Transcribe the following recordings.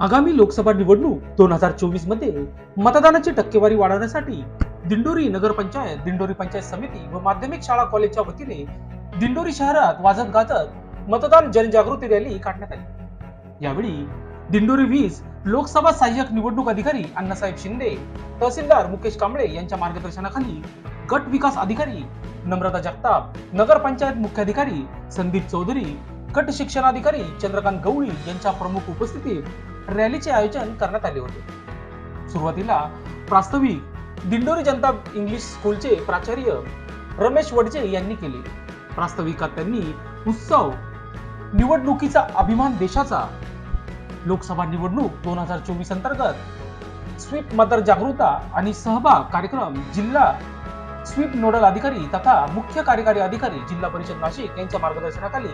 आगामी लोकसभा निवडणूक दोन हजार चोवीसमध्ये मतदानाची टक्केवारी वाढवण्यासाठी दिंडोरी नगरपंचायत दिंडोरी पंचायत समिती व माध्यमिक शाळा कॉलेजच्या वतीने दिंडोरी शहरात वाजत गाजत मतदान जनजागृती रॅली काढण्यात आली. यावेळी दिंडोरी वीस लोकसभा सहाय्यक निवडणूक अधिकारी अण्णासाहेब शिंदे तहसीलदार मुकेश कांबळे यांच्या मार्गदर्शनाखाली गट विकास अधिकारी नम्रता जगताप नगरपंचायत मुख्याधिकारी संदीप चौधरी गट शिक्षणाधिकारी चंद्रकांत गवळी यांच्या प्रमुख उपस्थितीत रॅलीचे आयोजन करण्यात आले होते. सुरुवातीला प्रास्ताविक दिंडोरी जनता इंग्लिश स्कूलचे प्राचार्य रमेश वडजे यांनी केले. प्रास्ताविकात त्यांनी उत्सव निवडणुकीचा अभिमान देशाचा लोकसभा निवडणूक दोन हजार चोवीस अंतर्गत स्वीप मतदार जागृता आणि सहभाग कार्यक्रम जिल्हा स्वीप नोडल अधिकारी तथा मुख्य कार्यकारी अधिकारी जिल्हा परिषद नाशिक यांच्या मार्गदर्शनाखाली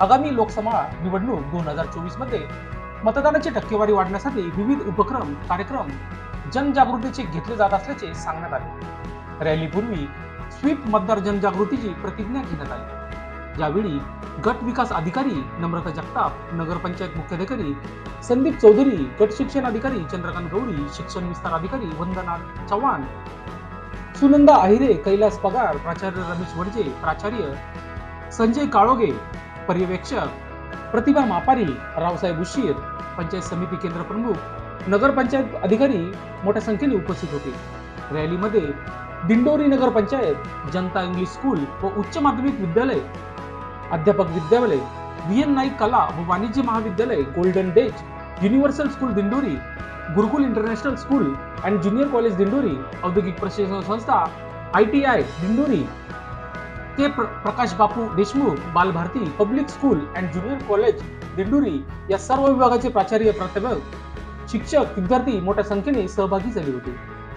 आगामी लोकसभा निवडणूक दोन हजार चोवीसमध्ये मतदानाची टक्केवारी वाढण्यासाठी विविध उपक्रम कार्यक्रम जनजागृतीचे घेतले जात असल्याचे सांगण्यात आले. रॅलीपूर्वी स्वीप मतदार जनजागृतीची प्रतिज्ञा घेण्यात आली. यावेळी गट विकास अधिकारी नम्रता जगताप नगरपंचायत मुख्याधिकारी संदीप चौधरी गट शिक्षण अधिकारी चंद्रकांत गौरी शिक्षण विस्तार अधिकारी वंदना चव्हाण सुनंदा अहिरे कैलास पगार प्राचार्य रमेश वडजे प्राचार्य संजय काळोगे पर्यवेक्षक प्रतिभा मापारी रावसाहेब उशीर पंचायत समिती केंद्र प्रमुख नगरपंचायत अधिकारी मोठ्या संख्येने उपस्थित होते. रॅलीमध्ये दिंडोरी नगरपंचायत जनता इंग्लिश स्कूल व उच्च माध्यमिक विद्यालय अध्यापक विद्यालय व्ही एन नाईक कला व वाणिज्य महाविद्यालय golden days universal school Dindori Gurukul international school and junior college Dindori औद्योगिक प्रशिक्षण संस्था I T I Dindori K Prakash Bapu Deshmukh Balbharati public school and junior college Dindori या सर्व विभागाचे प्राचार्य प्राध्यापक शिक्षक विद्यार्थी मोठ्या संख्येने सहभागी झाले होते.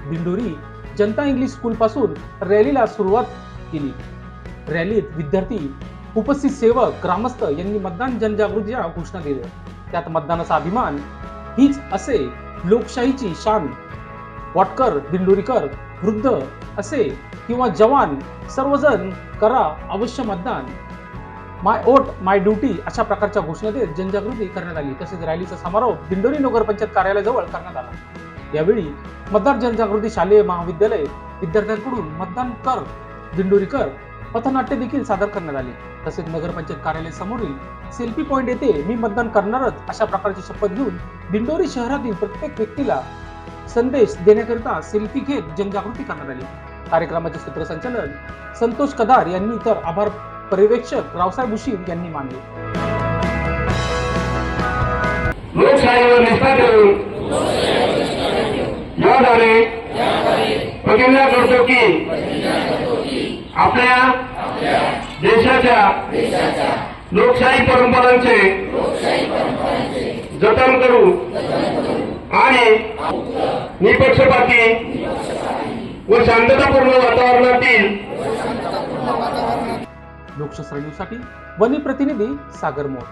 दिंडुरी जनता इंग्लिश स्कूल पासून रॅलीला सुरुवात केली. रॅलीत विद्यार्थी उपस्थित सेवक ग्रामस्थ यांनी मतदान जनजागृतीच्या घोषणा दिल्या त्यात मतदानाचा अभिमान हीच असे लोकशाहीची शान. वाटकर दिंडोरीकर वृद्ध असे किंवा जवान सर्वजण करा अवश्य मतदान. माय ओट माय ड्युटी अशा प्रकारच्या घोषणा देत जनजागृती करण्यात आली. तसेच रॅलीचा समारोप दिंडोरी नगरपंचायत कार्यालयाजवळ करण्यात आला. यावेळी मतदार जनजागृती शालेय महाविद्यालय विद्यार्थ्यांकडून मतदान कर दिंडोरी कर पथनाट्य देखील सादर करण्यात आले. तसेच नगरपंचायत कार्यालय समोरील सेल्फी पॉईंट येथे मी मतदान करणारच अशा प्रकारची शपथ घेऊन दिंडोरी शहरातील प्रत्येक व्यक्तीला संदेश देण्याकरिता सेल्फी घेत जनजागृती करण्यात आली. कार्यक्रमाचे सूत्रसंचालन संतोष कदार यांनी तर आभार पर्यवेक्षक रावसाहेब उशीर यांनी मानले. लोकशाहीवर निष्ठा ठेवून याद्वारे प्रतिज्ञा करतो की आपल्या देशाच्या लोकशाही परंपरांचे जतन करू आणि निपक्षपाती व शांततापूर्ण वातावरणातील लोकशास्त्र न्यूजसाठी वनी प्रतिनिधी सागर मोर.